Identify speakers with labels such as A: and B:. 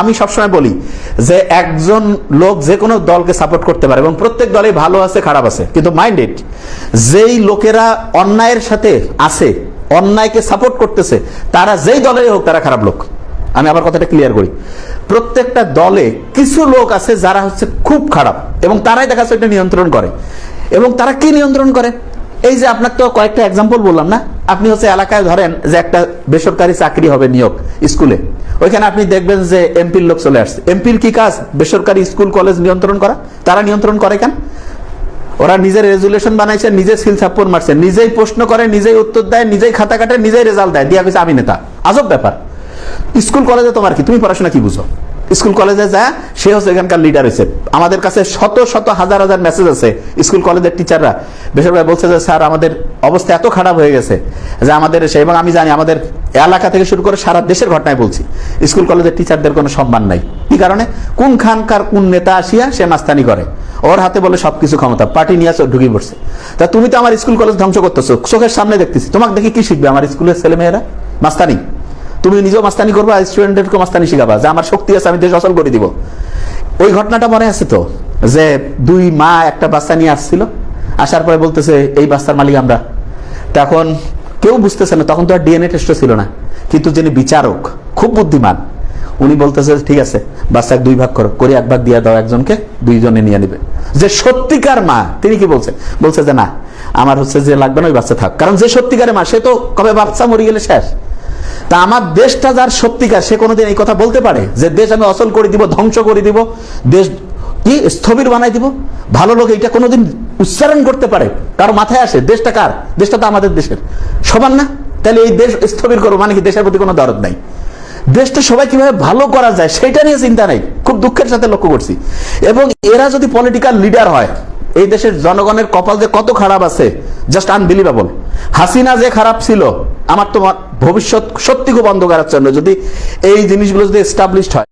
A: আমি সবসময় বলি যে একজন লোক যে কোনো দলকে সাপোর্ট করতে পারে এবং প্রত্যেক দলে ভালো আছে, খারাপ আছে। কিন্তু মাইন্ড ইট যেই লোকেরা অন্যায়ের সাথে আছে, অন্যায়কে সাপোর্ট করতেছে, তারা যেই দলেই হোক তারা খারাপ লোক। আমি আবার কথাটা ক্লিয়ার করি। প্রত্যেকটা দলে কিছু লোক আছে যারা হচ্ছে খুব খারাপ এবং তারাই দেখা যাচ্ছে এটা নিয়ন্ত্রণ করে। এবং তারা কি নিয়ন্ত্রণ করে? এই যে আপনার তো কয়েকটা এক্সাম্পল বললাম না? আপনি হচ্ছে এলাকায় ধরেন যে একটা বেসরকারি চাকরি হবে নিয়োগ স্কুলে, ওইখানে আপনি দেখবেন যে এমপির লোক চলে আসছে। এমপির কি কাজ? বেসরকারি স্কুল, কলেজ নিয়ন্ত্রণ করা। তারা নিয়ন্ত্রণ করে কেন? ওরা নিজের রেজুলেশন বানাইছে, নিজে সিল ছাপ্পর মারছে, নিজেই প্রশ্ন করে, নিজেই উত্তর দেয়, নিজেই খাতা কাটে, নিজেই রেজাল্ট দেয়। দিয়া গেছে আমি নেতা। আজব ব্যাপার। স্কুল, কলেজে তোমার কি? তুমি পড়াশোনা কি বুঝো? স্কুল কলেজে যা সে হচ্ছে এখানকার লিডার হয়েছে আমাদের কাছে শত শত হাজার হাজার মেসেজ আছে স্কুল কলেজের টিচাররা বেশিরভাগ বলছে যে, স্যার, আমাদের অবস্থা এত খারাপ হয়ে গেছে যে আমাদের সে এবং আমি জানি আমাদের এলাকা থেকে শুরু করে সারা দেশের ঘটনায় বলছি, স্কুল কলেজের টিচারদের কোনো সম্মান নাই। কি কারণে? কোন খানকার কোন নেতা আসিয়া সে মাস্তানি করে? ওর হাতে বলে সবকিছু ক্ষমতা, পার্টি নিয়ে আসো ঢুকে পড়ছে। তা তুমি তো আমার স্কুল কলেজ ধ্বংস করতেছো, চোখের সামনে দেখতেছি। তোমাকে দেখি কি শিখবে আমার স্কুলের ছেলেমেয়েরা? মাস্তানি তুমি নিজেও মাস্তানি করবা স্টুডেন্টদেরকে মাস্তানি শিখাবা। যে আমার শক্তি আছে, আমি দেশ অচল করে দিব। ওই ঘটনাটা মনে আছে তো? যে দুই মা, একটা বাচ্চা নিয়ে আসছিল, আসার পরে বলতেছে, এই বাচ্চার মালিক আমরা। তখন কেউ বুঝতেছে না, তখন তো আর ডিএনএ টেস্টও ছিল না। কিন্তু যিনি বিচারক, খুব বুদ্ধিমান, উনি বলতেছে, ঠিক আছে বাচ্চা দুই ভাগ করো। করে এক ভাগ দিয়ে দাও একজনকে, দুইজনে নিয়ে নেবে। যে সত্যিকার মা, তিনি কি বলছে? বলছে যে না, আমার হচ্ছে যে লাগবে না, ওই বাচ্চা থাক। কারণ যে সত্যিকারের মা, সে তো কবে বাচ্চা মরে গেলে শেষ। তা আমার দেশটা যার সত্যিকার, সে কোনোদিন এই কথা বলতে পারে? যে দেশ আমি অচল করে দিব, ধ্বংস করে দিব, দেশ কি স্থবির বানাই দিব? ভালো লোক এটা কোনোদিন উচ্চারণ করতে পারে। কারও মাথায় আসে, দেশটা কার? দেশটা তো আমাদের দেশের। সমান না? তাহলে এই দেশ স্থবির করব মানে কি দেশের প্রতি কোনো দরদ নাই? দেশটা সবাই কীভাবে ভালো করা যায়, সেটা নিয়ে চিন্তা নেই। খুব দুঃখের সাথে লক্ষ্য করছি। এবং এরা যদি পলিটিক্যাল লিডার হয়, এই দেশের জনগণের কপাল যে কত খারাপ আছে জাস্ট আনবিলিভেবল হাসিনা যে খারাপ ছিল, আমার তো ভবিষ্যৎ সত্যি খুব অন্ধকারাচ্ছন্ন যদি এই জিনিসগুলো যদি এস্টাবলিশড হয়